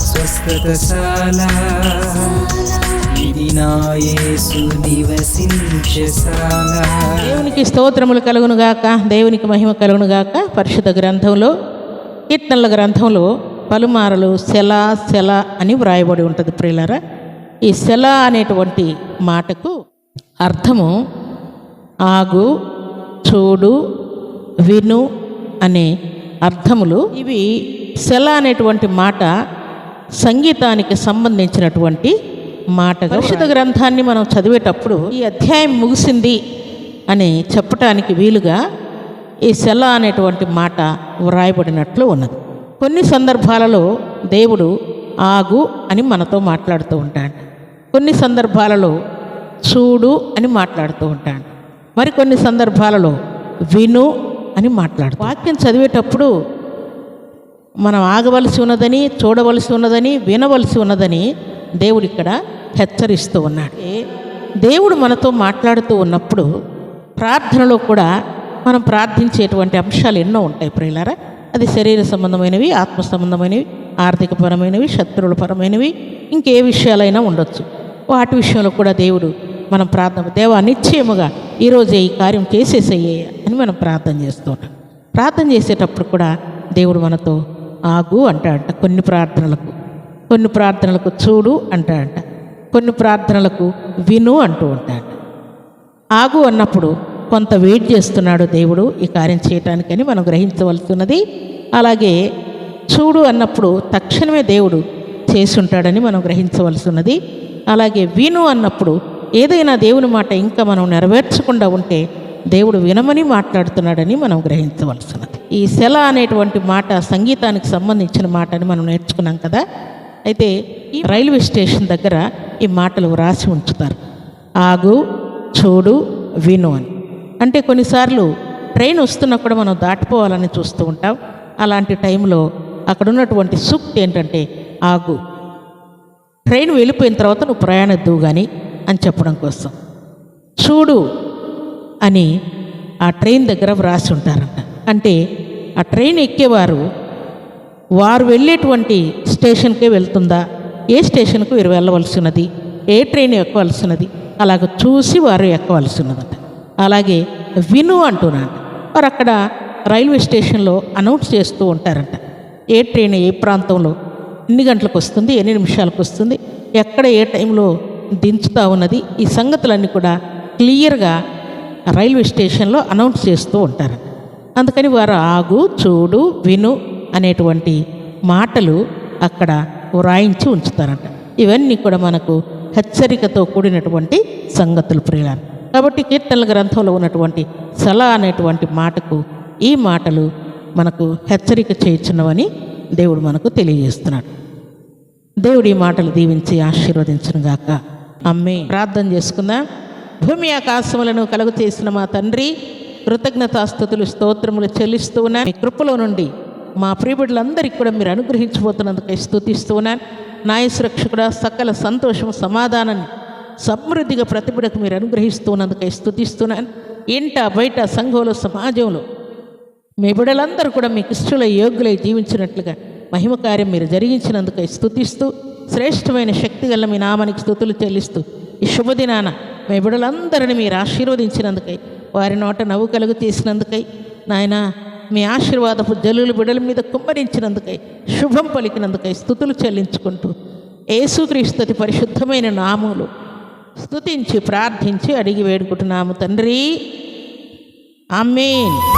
స్వస్థతశాల. ఇది నా యేసు నివసించశాల. దేవునికి స్తోత్రములు కలుగును గాక దేవునికి మహిమ కలుగును గాక పరిశుద్ధ గ్రంథంలో కీర్తనల గ్రంథంలో పలుమారలు శల శల అని వ్రాయబడి ఉంటుంది ప్రియులరా. ఈ శల అనేటువంటి మాటకు అర్థము ఆగు చూడు విను అనే అర్థములు ఇవి శల అనేటువంటి మాట సంగీతానికి సంబంధించినటువంటి మాట పరిశుద్ధ గ్రంథాన్ని మనం చదివేటప్పుడు ఈ అధ్యాయం ముగిసింది అని చెప్పటానికి వీలుగా ఈ శల అనేటువంటి మాట వ్రాయబడినట్లు ఉన్నది. కొన్ని సందర్భాలలో దేవుడు ఆగు అని మనతో మాట్లాడుతూ ఉంటాడు. కొన్ని సందర్భాలలో చూడు అని మాట్లాడుతూ ఉంటాడు. మరికొన్ని సందర్భాలలో విను అని మాట్లాడు వాక్యం చదివేటప్పుడు మనం ఆగవలసి ఉన్నదని చూడవలసి ఉన్నదని వినవలసి ఉన్నదని దేవుడు ఇక్కడ హెచ్చరిస్తూ ఉన్నాడు. దేవుడు మనతో మాట్లాడుతూ ఉన్నప్పుడు ప్రార్థనలో కూడా మనం ప్రార్థించేటువంటి అంశాలు ఎన్నో ఉంటాయి ప్రియులారా. అది శరీర సంబంధమైనవి ఆత్మ సంబంధమైనవి ఆర్థికపరమైనవి శత్రువుల పరమైనవి ఇంకే విషయాలైనా ఉండొచ్చు. వాటి విషయంలో కూడా దేవుడు మనం ప్రార్థన దేవా నిశ్చయముగా ఈరోజే ఈ కార్యం చేసేసయ్యే అని మనం ప్రార్థన చేస్తూ ఉంటాం ప్రార్థన చేసేటప్పుడు కూడా దేవుడు మనతో ఆగు అంటాడంట. కొన్ని ప్రార్థనలకు. కొన్ని ప్రార్థనలకు చూడు అంటాడంట. కొన్ని ప్రార్థనలకు విను అంటూ ఉంటాడు ఆగు అన్నప్పుడు కొంత వెయిట్ చేస్తున్నాడు దేవుడు ఈ కార్యం చేయటానికని మనం గ్రహించవలసినది. అలాగే చూడు అన్నప్పుడు తక్షణమే దేవుడు చేసి ఉంటాడని మనం గ్రహించవలసినది. అలాగే విను అన్నప్పుడు ఏదైనా దేవుని మాట ఇంకా మనం నెరవేర్చకుండా ఉంటే దేవుడు వినమని మాట్లాడుతున్నాడని మనం గ్రహించవలసినది. ఈ శల అనేటువంటి మాట సంగీతానికి సంబంధించిన మాట అని మనం నేర్చుకున్నాం కదా. అయితే ఈ రైల్వే స్టేషన్ దగ్గర ఈ మాటలు వ్రాసి ఉంచుతారు. ఆగు చూడు విను అని. అంటే కొన్నిసార్లు ట్రైన్ వస్తున్నా కూడా మనం దాటిపోవాలని చూస్తూ ఉంటాం. అలాంటి టైంలో అక్కడ ఉన్నటువంటి సూక్తి ఏంటంటే ఆగు. ట్రైన్ వెళ్ళిపోయిన తర్వాత నువ్వు ప్రయాణిద్దు కానీ అని చెప్పడం కోసం. చూడు అని ఆ ట్రైన్ దగ్గర వ్రాసి ఉంటారంట. అంటే ఆ ట్రైన్ ఎక్కేవారు. వారు వెళ్ళేటువంటి స్టేషన్కే వెళ్తుందా? ఏ స్టేషన్కు వీరు వెళ్ళవలసినది? ఏ ట్రైన్ ఎక్కవలసినది? అలాగ చూసి వారు ఎక్కవలసినదట. అలాగే విను అంటున్నాను వారు అక్కడ రైల్వే స్టేషన్లో అనౌన్స్ చేస్తూ ఉంటారంట. ఏ ట్రైన్ ఏ ప్రాంతంలో ఎన్ని గంటలకు వస్తుంది? ఎన్ని నిమిషాలకు వస్తుంది? ఎక్కడ ఏ టైంలో దించుతా ఉన్నది? ఈ సంగతులన్నీ కూడా క్లియర్గా రైల్వే స్టేషన్లో అనౌన్స్ చేస్తూ ఉంటారు అందుకని వారు ఆగు చూడు విను అనేటువంటి మాటలు అక్కడ వ్రాయించి ఉంచుతారంట. ఇవన్నీ కూడా మనకు హెచ్చరికతో కూడినటువంటి సంగతులు ప్రియులారు. కాబట్టి కీర్తనల గ్రంథంలో ఉన్నటువంటి సల అనేటువంటి మాటకు ఈ మాటలు మనకు హెచ్చరిక చేయించినవని దేవుడు మనకు తెలియజేస్తున్నాడు. దేవుడు ఈ మాటలు దీవించి ఆశీర్వదించునుగాక అమ్మే ప్రార్థన చేసుకుందాం. భూమి ఆకాశములను కలుగు చేసిన మా తండ్రి కృతజ్ఞతాస్థుతులు స్తోత్రములు చెల్లిస్తూ ఉన్నాను. మీ కృపలో నుండి మా ప్రియబిడ్డలందరికీ కూడా మీరు అనుగ్రహించబోతున్నందుకై స్తుతిస్తూ ఉన్నాను. సురక్షకుడ సకల సంతోషం సమాధానాన్ని సమృద్ధిగా ప్రతిబిడకు మీరు అనుగ్రహిస్తున్నందుకై స్థుతిస్తున్నాను ఇంట బయట సంఘంలో సమాజంలో మీ బిడలందరూ కూడా మీకు ఇష్టల యోగ్యులై జీవించినట్లుగా మహిమ కార్యం మీరు జరిగించినందుకై స్థుతిస్తూ శ్రేష్టమైన శక్తి గల మీ నామానికి స్థుతులు చెల్లిస్తూ ఈ శుభదినాన మీ బిడలందరిని మీరు ఆశీర్వదించినందుకై వారి నోట నవ్వు కలుగు తీసినందుకై నాయన మీ ఆశీర్వాదపు జల్లులు బిడల మీద కుమ్మరించినందుకై శుభం పలికినందుకై స్థుతులు చెల్లించుకుంటూ ఏసుక్రీస్తుతి పరిశుద్ధమైన నాములు స్థుతించి ప్రార్థించి అడిగి వేడుకుంటున్నాము తండ్రి. ఆమేన్.